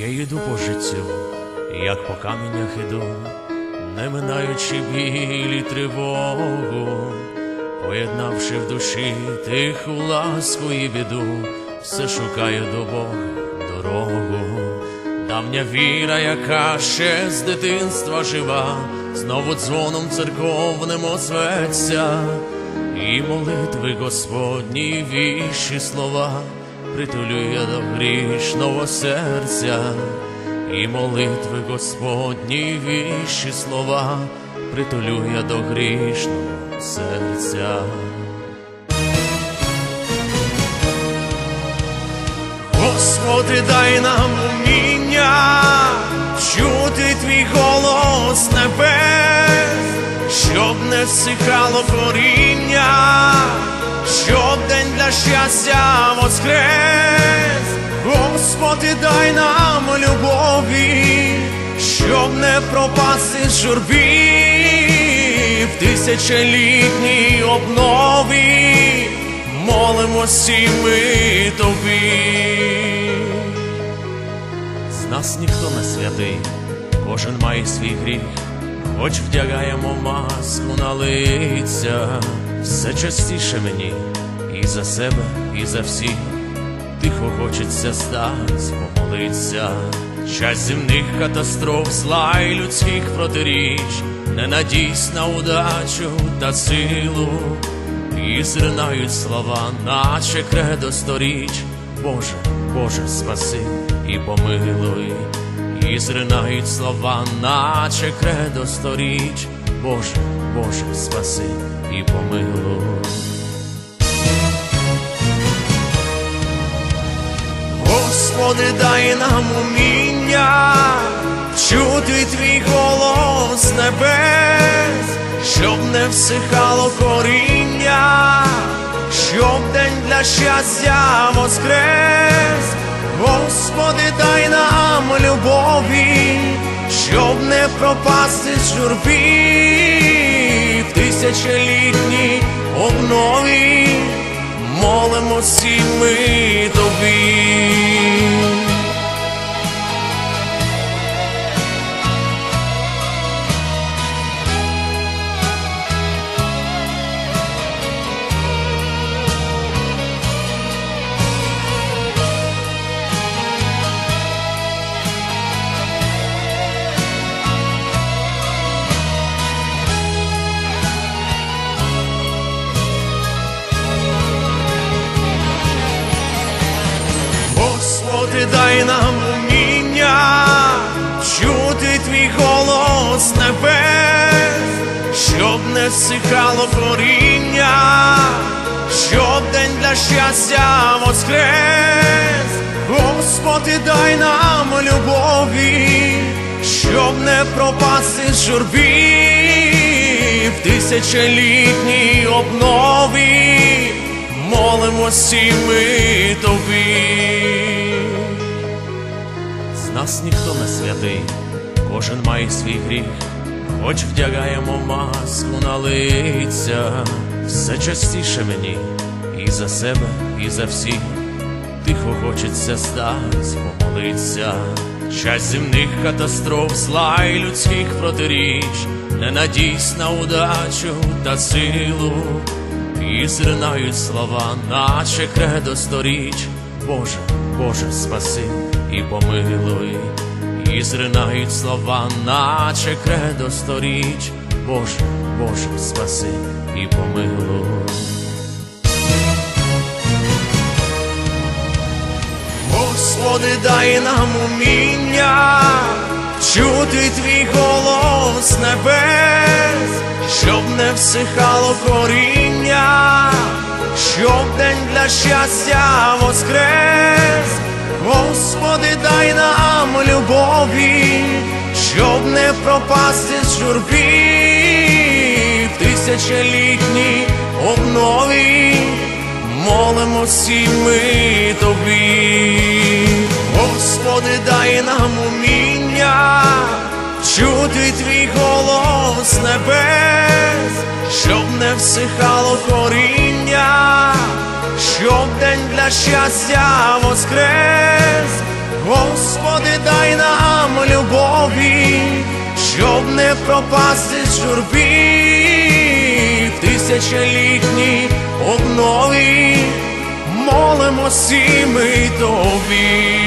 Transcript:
Я йду по життю, як по каміннях іду, не минаючи біль і тривогу, поєднавши в душі тиху ласку і біду, все шукаю до Бога дорогу. Давня віра, яка ще з дитинства жива, знову дзвоном церковним озветься, і молитви Господні віші слова, притулю я до грішного серця, і молитви Господні віші слова, притулю я до грішного серця. Господи, дай нам уміння чути твій голос небес, щоб не всихало коріння, щоб день для щастя воскрес. Господи, дай нам любові, щоб не пропасти журбі в тисячолітній обнові молимось і ми тобі. З нас ніхто не святий, кожен має свій гріх, хоч вдягаємо маску на лиця, все частіше мені і за себе, і за всіх. Тихо хочеться стать, помолиться. Час земних катастроф, зла й людських протиріч, не надійсь на удачу та силу, і зринають слова, наче кредо сторіч. Боже, Боже, спаси і помилуй, і зринають слова, наче кредо сторіч. Боже, Боже, спаси і помилуй. Господи, дай нам уміння чути твій голос небес, щоб не всихало коріння, щоб день для щастя воскрес. Господи, дай нам любові, щоб не пропасти з журбі в тисячолітній обнові молимось і ми тобі. З небес, щоб не всихало коріння, щоб день для щастя воскрес. Господи, дай нам любові, щоб не пропасти з журбі в тисячолітній обнові молимось і ми тобі. З нас ніхто не святий, кожен має свій гріх, хоч вдягаємо маску на лиця, все частіше мені і за себе, і за всіх. Тихо хочеться стать, помолиться. Час земних катастроф, зла й людських протиріч, не надійсь на удачу та силу, і зринають слова, наче кредо сторіч. Боже, Боже, спаси і помилуй, і зринають слова, наче кредо сторіч. Боже, Боже, спаси і помилуй. Господи, дай нам уміння чути твій голос небес, щоб не всихало коріння, щоб день для щастя воскрес. Господи, дай нам любові, щоб не пропасти з журбі. В тисячолітній обнові молимось і ми тобі, Господи, дай нам уміння чути твій голос небес, щоб не всихало коріння, щоб день для щастя воскрес. Господи, дай нам любові, щоб не пропасти з журбі в тисячолітній обнові, молимося ми тобі.